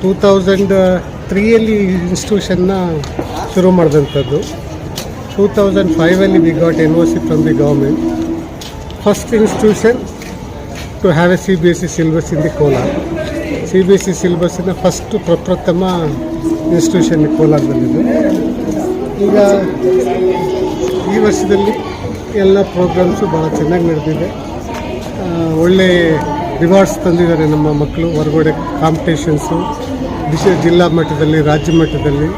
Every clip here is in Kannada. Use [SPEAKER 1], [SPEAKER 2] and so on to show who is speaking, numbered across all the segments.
[SPEAKER 1] ಟೂ ತೌಸಂಡ್ ತ್ರೀಯಲ್ಲಿ ಇನ್ಸ್ಟಿಟ್ಯೂಷನ್ನ ಶುರು ಮಾಡಿದಂಥದ್ದು. Two thousand ಫೈವಲ್ಲಿ we got N O C from the government first institution to have a C B S E syllabus in the Kolar C B S E ಸಿಲೆಬಸ್ಸಿನ first ಪ್ರಪ್ರಥಮ ಇನ್ಸ್ಟಿಟ್ಯೂಷನ್ ಕೋಲಾರದಲ್ಲಿದೆ ಈಗ ಈ ವರ್ಷದಲ್ಲಿ ಎಲ್ಲ ಪ್ರೋಗ್ರಾಮ್ಸು ಭಾಳ ಚೆನ್ನಾಗಿ ನಡೆದಿದೆ. ಒಳ್ಳೆಯ ಒಳ್ಳೆ ರಿವಾರ್ಡ್ಸ್ ತಂದಿದ್ದಾರೆ ನಮ್ಮ ಮಕ್ಕಳು ಹೊರಗಡೆ ಕಾಂಪಿಟೇಷನ್ಸು ವಿಶೇಷ ಜಿಲ್ಲಾ ಮಟ್ಟದಲ್ಲಿ ರಾಜ್ಯ ಮಟ್ಟದಲ್ಲಿ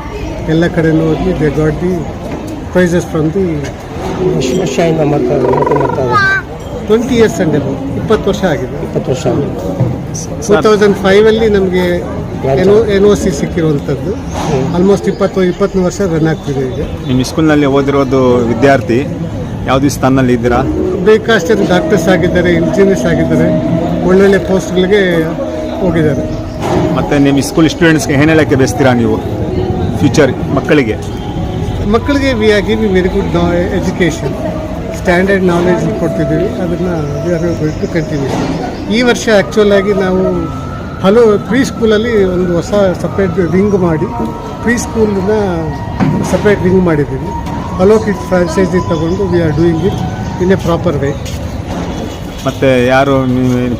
[SPEAKER 1] ಎಲ್ಲ ಕಡೆಯೂ ಹೋಗಿ they got the prizes from the
[SPEAKER 2] ವರ್ಷದಿಂದ
[SPEAKER 1] ಟ್ವೆಂಟಿ ಇಯರ್ಸ್ ಅಂಡ್ ಅಬೌವ್ ಇಪ್ಪತ್ತು ವರ್ಷ ಆಗಿದೆ.
[SPEAKER 2] ಇಪ್ಪತ್ತು ವರ್ಷ
[SPEAKER 1] ಟೂ ತೌಸಂಡ್ ಫೈವಲ್ಲಿ ನಮಗೆ N O N O C ಸಿಕ್ಕಿರುವಂಥದ್ದು. Almost ಇಪ್ಪತ್ತು ಇಪ್ಪತ್ತೊಂದು ವರ್ಷ ರನ್ ಆಗ್ತಿದೆ ಈಗ.
[SPEAKER 3] ನಿಮ್ಮ ಸ್ಕೂಲ್ನಲ್ಲಿ ಓದಿರೋದು ವಿದ್ಯಾರ್ಥಿ ಯಾವುದೇ ಸ್ಥಾನದಲ್ಲಿ ಇದ್ದೀರಾ?
[SPEAKER 1] ಬೇಕಾಷ್ಟು ಡಾಕ್ಟರ್ಸ್ ಆಗಿದ್ದಾರೆ ಇಂಜಿನಿಯರ್ಸ್ ಆಗಿದ್ದಾರೆ. ಒಳ್ಳೊಳ್ಳೆ ಪೋಸ್ಟ್ಗಳಿಗೆ ಹೋಗಿದ್ದಾರೆ.
[SPEAKER 3] ಮತ್ತು ನಿಮ್ಮ ಸ್ಕೂಲ್ ಸ್ಟೂಡೆಂಟ್ಸ್ಗೆ ಏನು ಹೇಳಕ್ಕೆ ಬಯಸ್ತೀರಾ ನೀವು? ಫ್ಯೂಚರ್ ಮಕ್ಕಳಿಗೆ?
[SPEAKER 1] ಮಕ್ಕಳಿಗೆ we are give very good ನಾ ಎಜುಕೇಷನ್ ಸ್ಟ್ಯಾಂಡರ್ಡ್ ನಾಲೆಜ್ ಕೊಡ್ತಿದ್ದೀವಿ. ಅದನ್ನು we are going to continue ಈ ವರ್ಷ ಆ್ಯಕ್ಚುಲಾಗಿ ನಾವು ಹಲೋ ಪ್ರೀ ಸ್ಕೂಲಲ್ಲಿ ಒಂದು ಹೊಸ ಸಪ್ರೇಟ್ ವಿಂಗ್ ಮಾಡಿ ಪ್ರೀ ಸ್ಕೂಲನ್ನ ಸಪ್ರೇಟ್ ವಿಂಗ್ ಮಾಡಿದ್ದೀವಿ. ಹಲೋ ಕಿಟ್ ಫ್ರಾಂಚೈಸಿ ತಗೊಂಡು we are doing it in a proper way
[SPEAKER 3] ಮತ್ತು ಯಾರು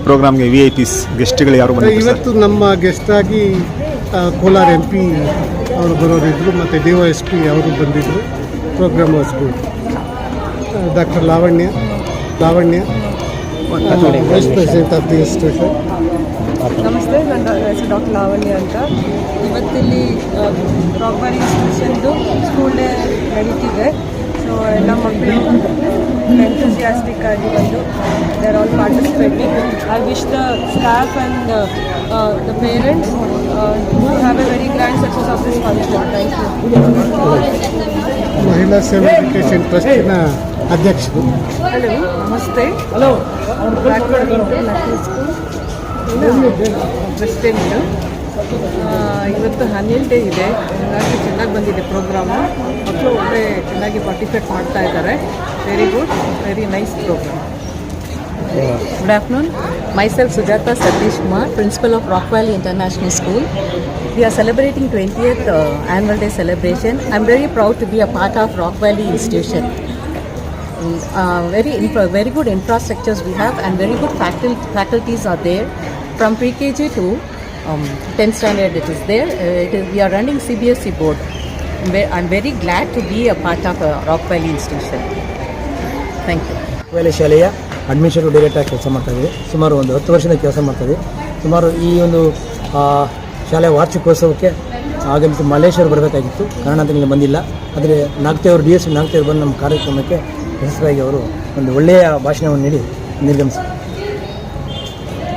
[SPEAKER 3] ಪ್ರೋಗ್ರಾಮ್ಗೆ ವಿ ಐ ಪಿಸ್ ಗೆಸ್ಟ್ಗಳು ಯಾರು ಬಂದಿದ್ದಾರೆ
[SPEAKER 1] ಇವತ್ತು ನಮ್ಮ ಗೆಸ್ಟ್ ಆಗಿ ಕೋಲಾರ್ ಎಂ ಪಿ ಅವರು ಬರೋರಿದ್ರು ಮತ್ತು ಡಿ ಒ ಎಸ್ ಪಿ ಅವರು ಬಂದಿದ್ದರು programme doctor Lavanya Lavanya vice president of the institution
[SPEAKER 4] ನಮಸ್ತೆ ನನ್ನ ಹೆಸರು ಡಾಕ್ಟರ್ ಲಾವಣ್ಯ ಅಂತ. ಇವತ್ತಿಲ್ಲಿ ರಾಕ್ಬಾರಿ ಇನ್ಸ್ಟಿಟ್ಯೂಷನ್ದು ಸ್ಕೂಲ್ ಡೇ ನಡೀತಿದೆ. ಸೊ ಎಲ್ಲ ಮಕ್ಕಳು ಎಂಥೂಸಿಯಾಸ್ಟಿಕ್ ಆಗಿ ಬಂದು they are all participating I wish the staff and the parents to have a very grand success of this function thank you
[SPEAKER 1] Mahila Seva education ಟ್ರಸ್ಟಿನ ಅಧ್ಯಕ್ಷರು.
[SPEAKER 4] ಹಲೋ ನಮಸ್ತೆ ಹಲೋ ಇಂಟರ್ನ್ಯಾಷನಲ್ ಸ್ಕೂಲ್ ಇವತ್ತು ಹನ್ನೆರಡು ಡೇ ಇದೆ. ಹಾಗಾಗಿ ಚೆನ್ನಾಗಿ ಬಂದಿದೆ ಪ್ರೋಗ್ರಾಮು ಮಕ್ಕಳು ಒಳ್ಳೆ ಚೆನ್ನಾಗಿ ಪಾರ್ಟಿಸಿಪೇಟ್ ಮಾಡ್ತಾ ಇದ್ದಾರೆ. Very good very nice programme
[SPEAKER 5] Good afternoon. Myself Sujata Satish Kumar, Principal of Rock Valley International School. We are celebrating 20th uh, Annual Day celebration. I'm very proud to be a part of Rock Valley Institution. Uh, very, very good infrastructures we have and very good faculty faculties are there. From pre-KG to um, 10th standard it is there. Uh, it is, we are running CBSE board. I'm very glad to be a part of uh, Valley Institution. Thank you.
[SPEAKER 2] Well, Shalia, administrative ಡೈರೆಕ್ಟಾಗಿ ಕೆಲಸ ಮಾಡ್ತಾ ಇದ್ದೀವಿ. ಸುಮಾರು ಒಂದು ಹತ್ತು ವರ್ಷದಿಂದ ಕೆಲಸ ಮಾಡ್ತಾ ಇದ್ದೀವಿ. ಸುಮಾರು ಈ ಒಂದು ಆ, ಶಾಲೆಯ ವಾರ್ಷಿಕೋತ್ಸವಕ್ಕೆ ಆಗಮಿಸಿ ಮಲ್ಲೇಶ್ವರ ಬರಬೇಕಾಗಿತ್ತು. ಕಾರಣಾಂತರದಿಂದ ಬಂದಿಲ್ಲ. ಆದರೆ ನಾಗ್ತೇವರು ಡಿ ಎಸ್ ನಾಗ್ತೇವರು ಬಂದು ನಮ್ಮ ಕಾರ್ಯಕ್ರಮಕ್ಕೆ ಯಶಸ್ವಿಯಾಗಿ ಅವರು ಒಂದು ಒಳ್ಳೆಯ ಭಾಷಣವನ್ನು ನೀಡಿ ನಿರ್ಗಮಿಸಿದರು.